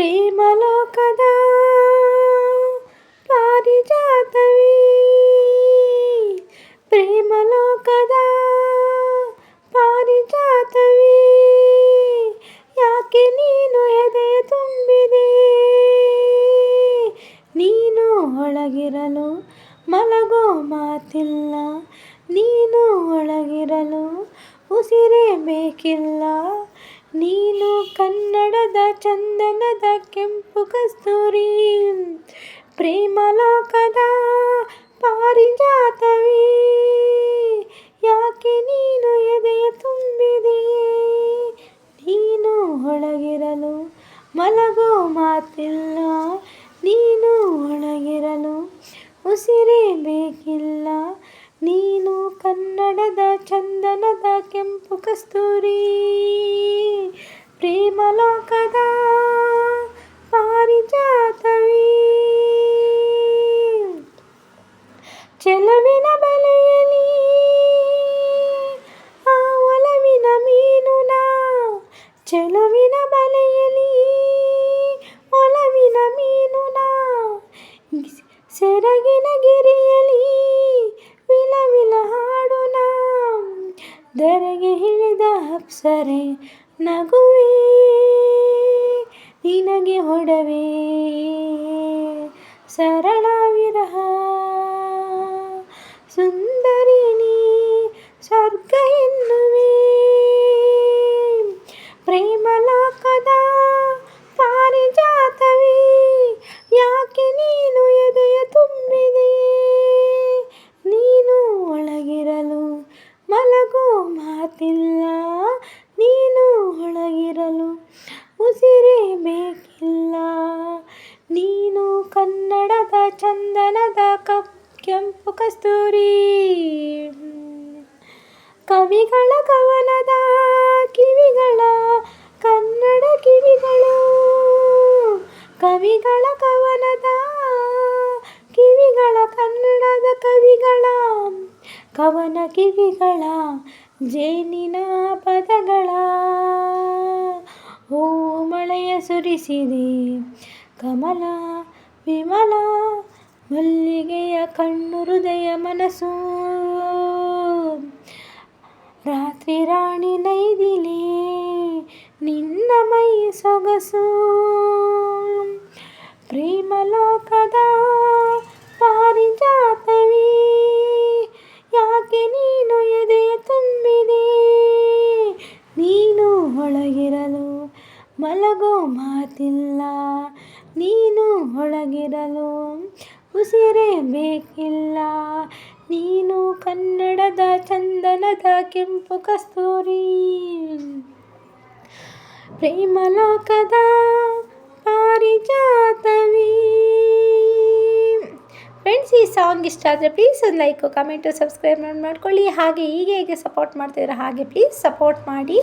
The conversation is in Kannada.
ಪ್ರೇಮಲೋಕದ ಪಾರಿಜಾತವೇ ಪ್ರೇಮಲೋಕದ ಪಾರಿಜಾತವೇ, ಯಾಕೆ ನೀನು ಎದೆ ತುಂಬಿದೆ? ನೀನು ಒಳಗಿರಲು ಮಲಗೋ ಮಾತಿಲ್ಲ, ನೀನು ಒಳಗಿರಲು ಉಸಿರೇ ಬೇಕಿಲ್ಲ ನೀನು ಕನ್ನಡದ ಚಂದನದ ಕೆಂಪು ಕಸ್ತೂರಿ, ಪ್ರೇಮಲೋಕದ ಪಾರಿಜಾತವೇ. ಯಾಕೆ ನೀನು ಎದೆಯ ತುಂಬಿದೆಯೇ? ನೀನು ಒಳಗಿರಲು ಮಲಗೋ ಮಾತಿಲ್ಲ. ನೀನು ಒಳಗಿರಲು ಉಸಿರೇ ಬೇಕಿಲ್ಲ. ನೀನು ಕನ್ನಡದ ಚಂದನದ ಕೆಂಪು ಕಸ್ತೂರಿ ಪ್ರೇಮಲೋಕದ ಪಾರಿಜಾತವೇ ಚೆಲುವಿನ ಬಲೆಯಲಿ ಆ ಒಲವಿನ ಮೀನುನ ಚೆಲುವಿನ ಬಲೆಯಲಿ ಒಲವಿನ ಮೀನುನ ಸೆರಗಿನ ಗಿರಿಯಲಿ ಧರೆಗೆ ಹಿಡಿದ ಅಪ್ಸರೆ ನಗುವೆ ನಿನಗೆ ಹೊಡವೆ ಸರಳ ಚಂದನದ ಕಪ್, ಕೆಂಪು ಕಸ್ತೂರಿ, ಕವಿಗಳ ಕವನದ ಕಿವಿಗಳ, ಕನ್ನಡ ಕಿವಿಗಳು, ಕವಿಗಳ ಕವನದ ಕಿವಿಗಳ, ಕನ್ನಡದ ಕವಿಗಳ, ಕವನ ಕಿವಿಗಳ, ಜೇನಿನ ಪದಗಳ. ಹೂ ಮಳೆಯ ಸುರಿಸಿದೆ, ಕಮಲ ವಿಮಲ ಮಲ್ಲಿಗೆಯ ಕಣ್ಣು ಹೃದಯ ಮನಸ್ಸು. ರಾತ್ರಿ ರಾಣಿ ನೈದಿಲಿ ನಿನ್ನ ಮೈ ಸೊಗಸು. ಪ್ರೇಮಲೋಕದ ಪಾರಿಜಾತವೇ, ಯಾಕೆ ನೀನು ಎದೆಯ ತುಂಬಿದೆ? ನೀನು ಒಳಗಿರಲು ಮಲಗೋ ಮಾತಿಲ್ಲ. ನೀನು ಒಳಗಿರಲು ಉಸಿರೇ ಬೇಕಿಲ್ಲ. ನೀನು ಕನ್ನಡದ ಚಂದನದ ಕೆಂಪು ಕಸ್ತೂರಿ. ಪ್ರೇಮಲೋಕದ ಪಾರಿಜಾತವೀ. ಫ್ರೆಂಡ್ಸ್ ಈ ಸಾಂಗ್ ಇಷ್ಟ ಆದರೆ ಪ್ಲೀಸ್ ಒಂದು ಲೈಕು ಕಮೆಂಟು ಸಬ್ಸ್ಕ್ರೈಬ್ ಮಾಡ್ಕೊಳ್ಳಿ. ಹಾಗೆ ಹೀಗೆ ಹೇಗೆ ಸಪೋರ್ಟ್ ಮಾಡ್ತಿದ್ರೆ ಹಾಗೆ ಪ್ಲೀಸ್ ಸಪೋರ್ಟ್ ಮಾಡಿ.